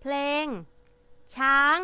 เพลง ช้าง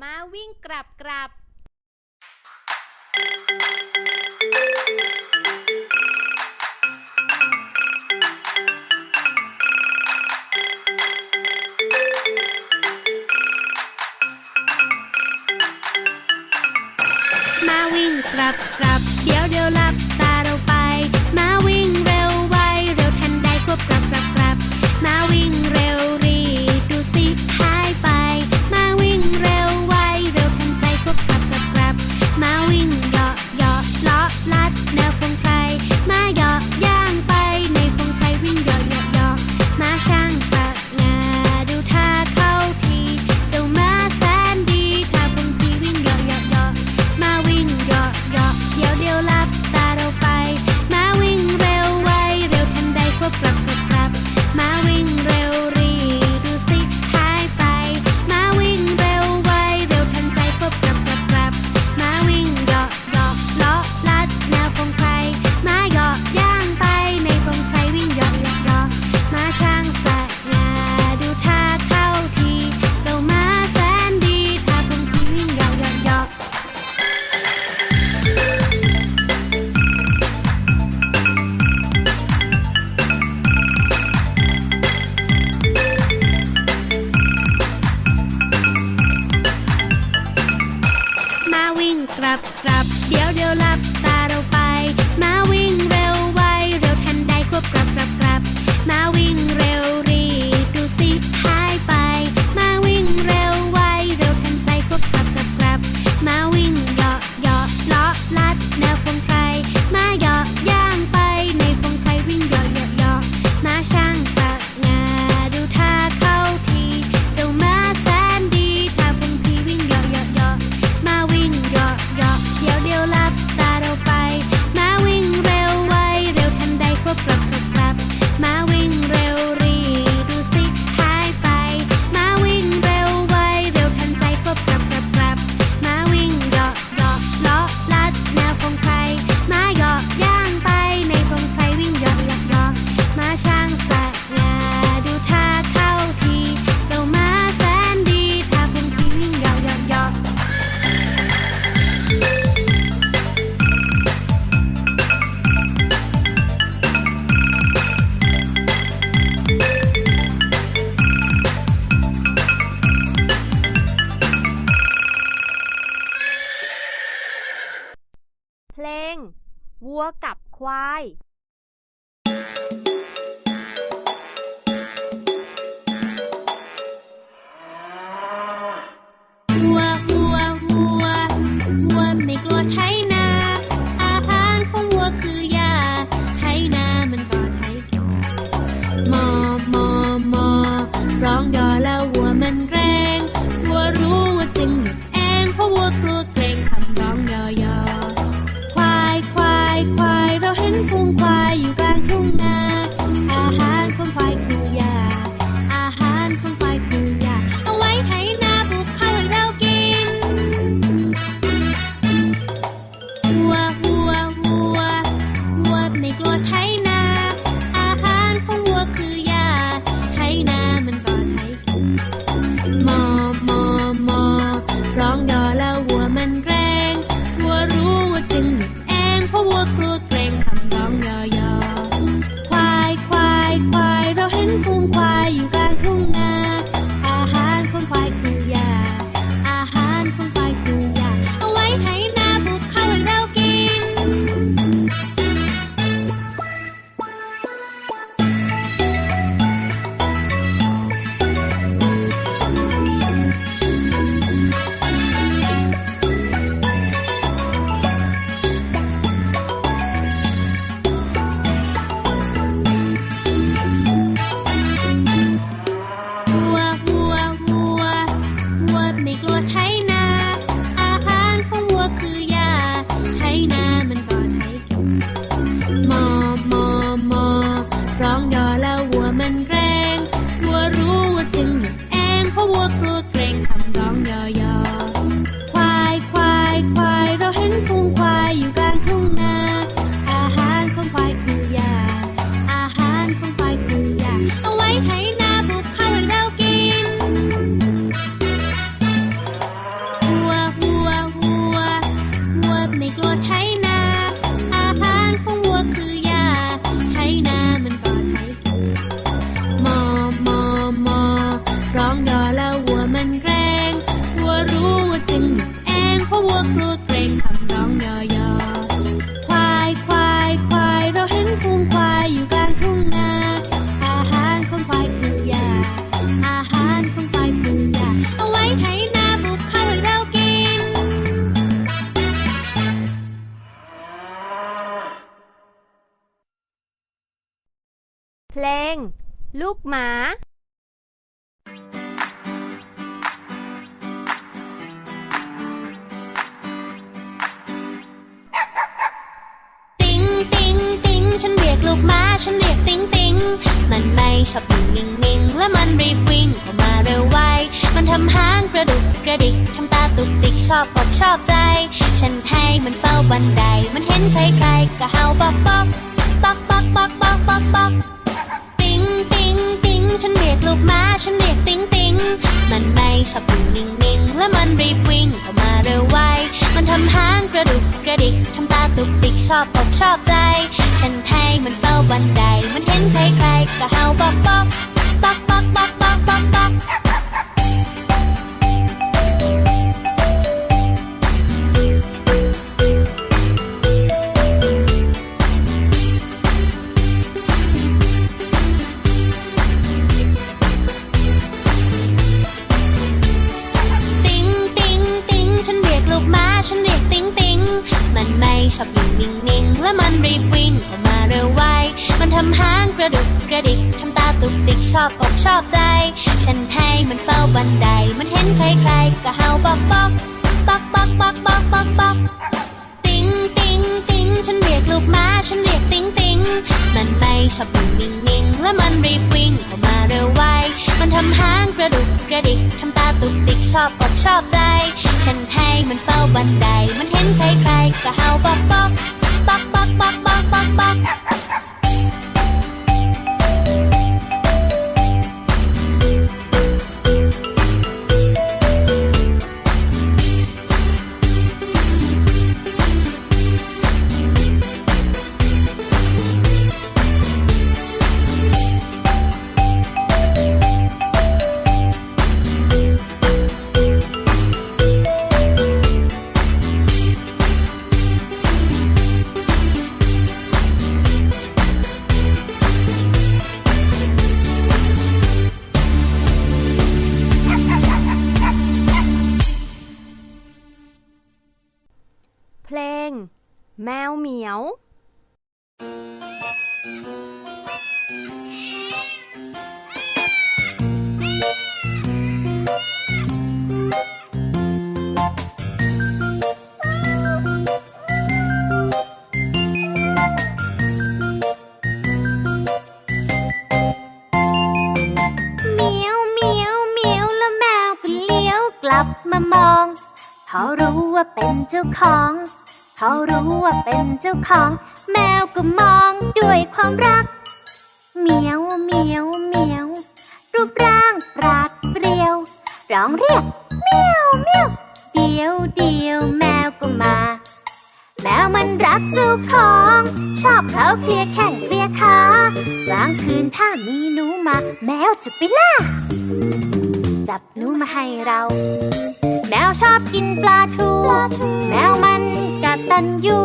ม้าวิ่งกลับกลับมาวิ่งกลับกลับเดี๋ยวเดี๋ยวหลับ ควาย ลูกหมา ติ๊งติ๊งติ๊งฉันเรียกลูกหมา ฉันเรียกติ๊งติ๊งมันไม่ชอบอยู่นิ่งนิ่งและมันรีบวิ่งเข้ามาเร็วไว มันทำหางกระดุกกระดิกทำตาตุกติกชอบอกชอบใจ ฉันให้มันเฝ้าบันได มันเห็นใครๆก็เห่าบอกบอกบอกบอกบอกบอกบอก ฉันเรียกลูกม้า ฉันเรียกติ๊งติ๊งมันไม่ชอบอยู่นิ่งนิ่งและมันรีบวิ่งเข้ามาเร็วไว มันทำหางกระดุกกระดิกทำตาตุกติกชอบอกชอบใจ ฉันให้มันเฝ้าบันได ชอบอยู่นิ่งนิ่งๆ และมันรีบวิ่งเข้ามาเร็วไว มันทำหางกระดุกกระดิกทำตาตุกติกชอบอกชอบใจ ฉันให้มันเฝ้าบันได มันเห็นใครๆ ก็เห่าบอกบอกบอกบอกบอกบอกบอกบอกติ๊งติ๊งติ๊งฉันเรียกลูกม้า ฉันเรียกติ๊งติ๊งมันไม่ชอบอยู่นิ่งนิ่งๆและมันรีบวิ่งเข้ามาเร็วไว มันทำหางกระดุกกระดิกทำตาตุกติกชอบอกชอบใจ ฉันให้มันเฝ้าบันได มันเห็นใครๆก็เห่าบอกบอกบอกบอกบอกบอกบอก ง แมวเหมียวเมียวเมียวเมียวแล้วแมวก็เลี้ยวกลับมามองเขารู้ว่าเป็นเจ้าของ เขารู้ว่าเป็นเจ้าของ แมวก็มองด้วยความรักเมียวเมียวเมียว รูปร่างปราดเปรียว ร้องเรียกเมียวเมียวเดียวเดียวแมวก็มา แมวมันรักเจ้าของ ชอบเขาเคลียแข้งเคลียขากลางคืนถ้ามีหนูมา แมวจะไปล่า จับหนูมาให้เรา แมวชอบกินปลาทู แมวมันกตันยู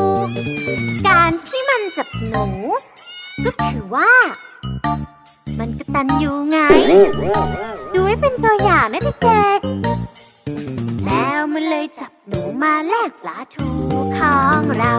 การที่มันจับหนู ก็คือว่า มันกตันยูไง ดูให้เป็นตัวอย่างนะเด็กๆแมวมันเลยจับหนูมาแลกปลาทูของเรา